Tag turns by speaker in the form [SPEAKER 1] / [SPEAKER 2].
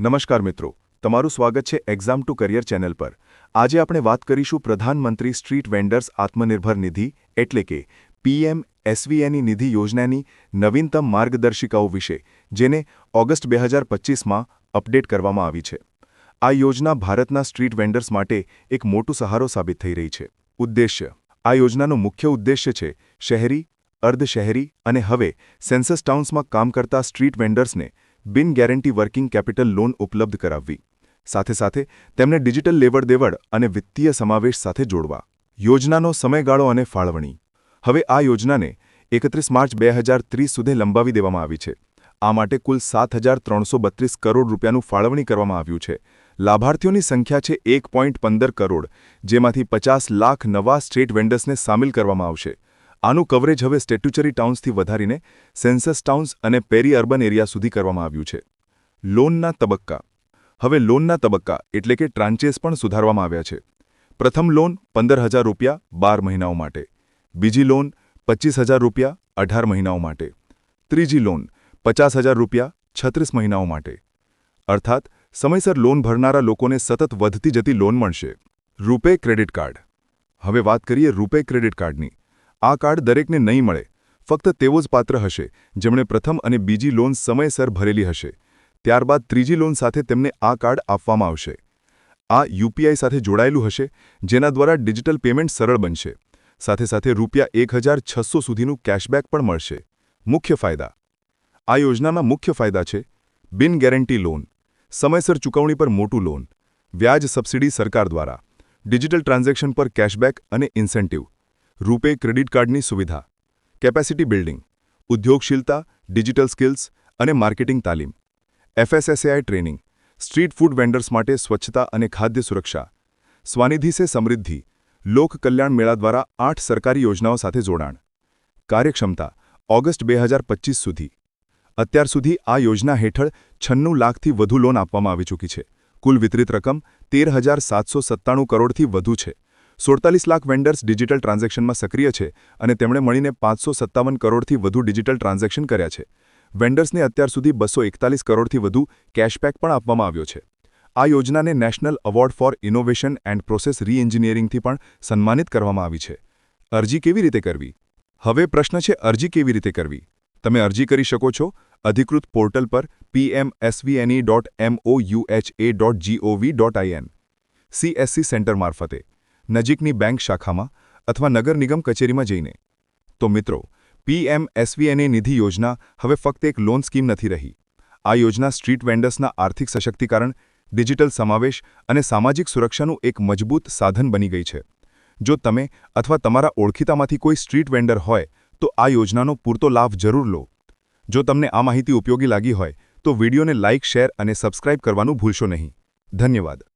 [SPEAKER 1] નમસ્કાર મિત્રો, તમારું સ્વાગત છે એક્ઝામ ટુ કરિયર ચેનલ પર. આજે આપણે વાત કરીશું પ્રધાનમંત્રી સ્ટ્રીટ વેન્ડર્સ આત્મનિર્ભર નિધિ, એટલે કે પીએમ એસવીએની નિધિ યોજનાની નવીનતમ માર્ગદર્શિકાઓ વિશે, જેને ઓગસ્ટ બે હજાર પચીસમાં અપડેટ કરવામાં આવી છે. આ યોજના ભારતના સ્ટ્રીટ વેન્ડર્સ માટે એક મોટો સહારો સાબિત થઈ રહી છે. ઉદ્દેશ્ય. આ યોજનાનો મુખ્ય ઉદ્દેશ્ય છે શહેરી અર્ધ શહેરી અને હવે સેન્સસ ટાઉન્સમાં કામ કરતા સ્ટ્રીટ વેન્ડર્સને બિન ગેરંટી વર્કિંગ કેપિટલ લોન ઉપલબ્ધ કરાવવી. સાથે સાથે, તેમને ડિજિટલ લેવડ દેવડ અને વિત્તીય સમાવેશ સાથે જોડવા. યોજનાનો સમયગાળો અને ફાળવણી. હવે આ યોજનાને એકત્રીસ માર્ચ બે હજાર ત્રીસ સુધી લંબાવી દેવામાં આવી છે. આ માટે કુલ સાત હજાર ત્રણસો બત્રીસ કરોડ રૂપિયાનું ફાળવણી કરવામાં આવ્યું છે. લાભાર્થીઓની સંખ્યા છે એક પોઈન્ટ પંદર કરોડ, જેમાંથી પચાસ લાખ નવા સ્ટેટ વેન્ડર્સને સામેલ કરવામાં આવશે. આનું કવરેજ હવે સ્ટેટ્યુચરી ટાઉન્સથી વધારીને સેન્સસ ટાઉન્સ અને પેરી અર્બન એરિયા સુધી કરવામાં આવ્યું છે. લોનના તબક્કા. હવે લોનના તબક્કા એટલે કે ટ્રાન્ચેસ પણ સુધારવામાં આવ્યા છે. પ્રથમ લોન પંદર હજાર રૂપિયા બાર મહિનાઓ માટે. બીજી લોન પચીસ હજાર રૂપિયા અઢાર મહિનાઓ માટે. ત્રીજી લોન પચાસ હજાર રૂપિયા છત્રીસ મહિનાઓ માટે. અર્થાત, સમયસર લોન ભરનારા લોકોને સતત વધતી જતી લોન મળશે. રૂપે ક્રેડિટ કાર્ડ. હવે વાત કરીએ રૂપે ક્રેડિટ કાર્ડની. આ કાર્ડ દરેકને નહીં મળે. ફક્ત તેવો જ પાત્ર હશે, જેમણે પ્રથમ અને બીજી લોન સમયસર ભરેલી હશે. ત્યારબાદ ત્રીજી લોન સાથે તેમને આ કાર્ડ આપવામાં આવશે. આ યુપીઆઈ સાથે જોડાયેલું હશે, જેના દ્વારા ડિજિટલ પેમેન્ટ સરળ બનશે. સાથે સાથે રૂપિયા એક સુધીનું કેશબેક પણ મળશે. મુખ્ય ફાયદા. આ યોજનાના મુખ્ય ફાયદા છે, બિન ગેરંટી લોન, સમયસર ચૂકવણી પર મોટું લોન, વ્યાજ સબસિડી સરકાર દ્વારા, ડિજિટલ ટ્રાન્ઝેક્શન પર કેશબેક અને ઇન્સેન્ટિવ. રૂપે ક્રેડિટ કાર્ડની સુવિધા, કેપેસિટી બિલ્ડિંગ, ઉદ્યોગશીલતા, ડિજિટલ સ્કિલ્સ અને માર્કેટિંગ તાલીમ, FSSAI training, street food vendors માટે સ્વચ્છતા અને ખાદ્ય સુરક્ષા, સ્વાનિધિ સે સમૃદ્ધિ, લોક કલ્યાણ મેળા દ્વારા આઠ સરકારી યોજનાઓ સાથે જોડાણ. કાર્યક્ષમતા, ઓગસ્ટ બે હજાર સુધી. અત્યાર સુધી આ યોજના હેઠળ છન્નું લાખથી વધુ લોન આપવામાં આવી ચૂકી છે. કુલ વિતરિત રકમ તેર કરોડથી વધુ છે. સુડતાલીસ લાખ વેન્ડર્સ ડિજિટલ ટ્રાન્ઝેક્શનમાં સક્રિય છે અને તેમણે મળીને પાંચસો સત્તાવન કરોડથી વધુ ડિજિટલ ટ્રાન્ઝેક્શન કર્યા છે. વેન્ડર્સને અત્યાર સુધી બસો એકતાલીસ કરોડથી વધુ કેશબેક પણ આપવામાં આવ્યો છે. આ યોજનાને national award for innovation and process રીએન્જિનિયરિંગથી પણ સન્માનિત કરવામાં આવી છે. અરજી કેવી રીતે કરવી? હવે પ્રશ્ન છે, અરજી કેવી રીતે કરવી? તમે અરજી કરી શકો છો અધિકૃત પોર્ટલ પર PMSVNE dot MOUHA dot GOV dot IN CSC centre મારફતે. નજીકની બેંક શાખામાં અથવા નગર નિગમ કચેરીમાં જઈને. તો મિત્રો પીએમએસવીએનએ નિધિ યોજના હવે ફક્ત એક લોન સ્કીમ નથી રહી. આ યોજના સ્ટ્રીટ વેન્ડર્સના આર્થિક સશક્તિકરણ ડિજિટલ સમાવેશ અને સામાજિક સુરક્ષાનું એક મજબૂત સાધન બની ગઈ છે. જો તમે અથવા તમારા ઓળખીતામાંથી કોઈ સ્ટ્રીટ વેન્ડર હોય, તો આ યોજનાનો પૂરતો લાભ જરૂર લો. જો તમને આ માહિતી ઉપયોગી લાગી હોય, તો વિડીયોને લાઇક, શેર અને સબસ્ક્રાઇબ કરવાનું ભૂલશો નહીં. ધન્યવાદ.